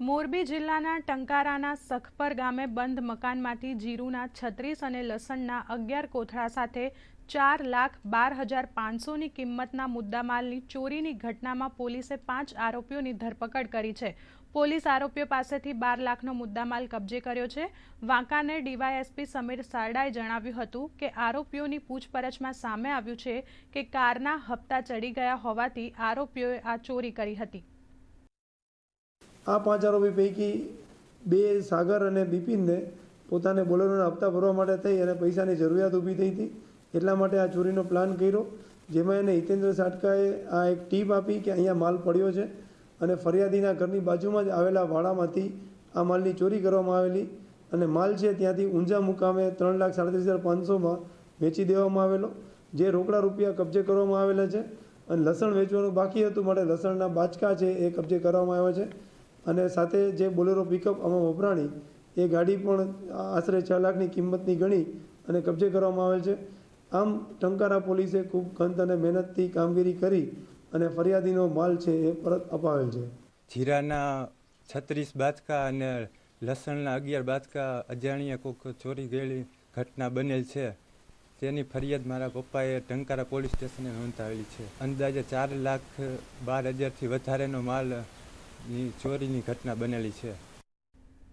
મોરબી જિલ્લાના ટંકારાના સખપર ગામે બંધ મકાનમાંથી જીરુના છત્રીસ અને લસણના અગિયાર કોથળા સાથે ચાર લાખ બાર હજાર પાંચસોની કિંમતના મુદ્દામાલની ચોરીની ઘટનામાં પોલીસે પાંચ આરોપીઓની ધરપકડ કરી છે. પોલીસ આરોપીઓ પાસેથી બાર લાખનો મુદ્દામાલ કબજે કર્યો છે. વાંકાનેર ડીવાયએસપી સમીર સારડાએ જણાવ્યું હતું કે આરોપીઓની પૂછપરછમાં સામે આવ્યું છે કે કારના હપ્તા ચડી ગયા હોવાથી આરોપીઓએ આ ચોરી કરી હતી. આ પાંચ આરોપી પૈકી બે સાગર અને બિપિનને પોતાને બોલેરોના હપ્તા ભરવા માટે થઈ અને પૈસાની જરૂરિયાત ઊભી થઈ હતી. એટલા માટે આ ચોરીનો પ્લાન કર્યો, જેમાં એને હિતેન્દ્ર સાટકાએ આ એક ટીપ આપી કે અહીંયા માલ પડ્યો છે અને ફરિયાદીના ઘરની બાજુમાં જ આવેલા વાડામાંથી આ માલની ચોરી કરવામાં આવેલી અને માલ છે ત્યાંથી ઊંઝા મુકામે ત્રણ લાખ સાડત્રીસ હજાર પાંચસોમાં વેચી દેવામાં આવેલો, જે રોકડા રૂપિયા કબજે કરવામાં આવેલા છે અને લસણ વેચવાનું બાકી હતું માટે લસણના બાચકા છે એ કબજે કરવામાં આવ્યા છે. અને સાથે જે બોલેરો પિકઅપ આમાં વપરાણી, એ ગાડી પણ આશરે છ લાખની કિંમતની ગણી અને કબજે કરવામાં આવેલ છે. આમ ટંકારા પોલીસે ખૂબ ખંત અને મહેનતથી કામગીરી કરી અને ફરિયાદીનો માલ છે એ પરત અપાવેલ છે. જીરાના છત્રીસ બાચકા અને લસણના અગિયાર બાચકા અજાણ્યા કોક ચોરી ગયેલી ઘટના બનેલ છે. તેની ફરિયાદ મારા પપ્પાએ ટંકારા પોલીસ સ્ટેશને નોંધાવેલી છે. અંદાજે ચાર લાખ બાર હજારથી વધારેનો માલ ની ચોરીની ઘટના બનેલી છે.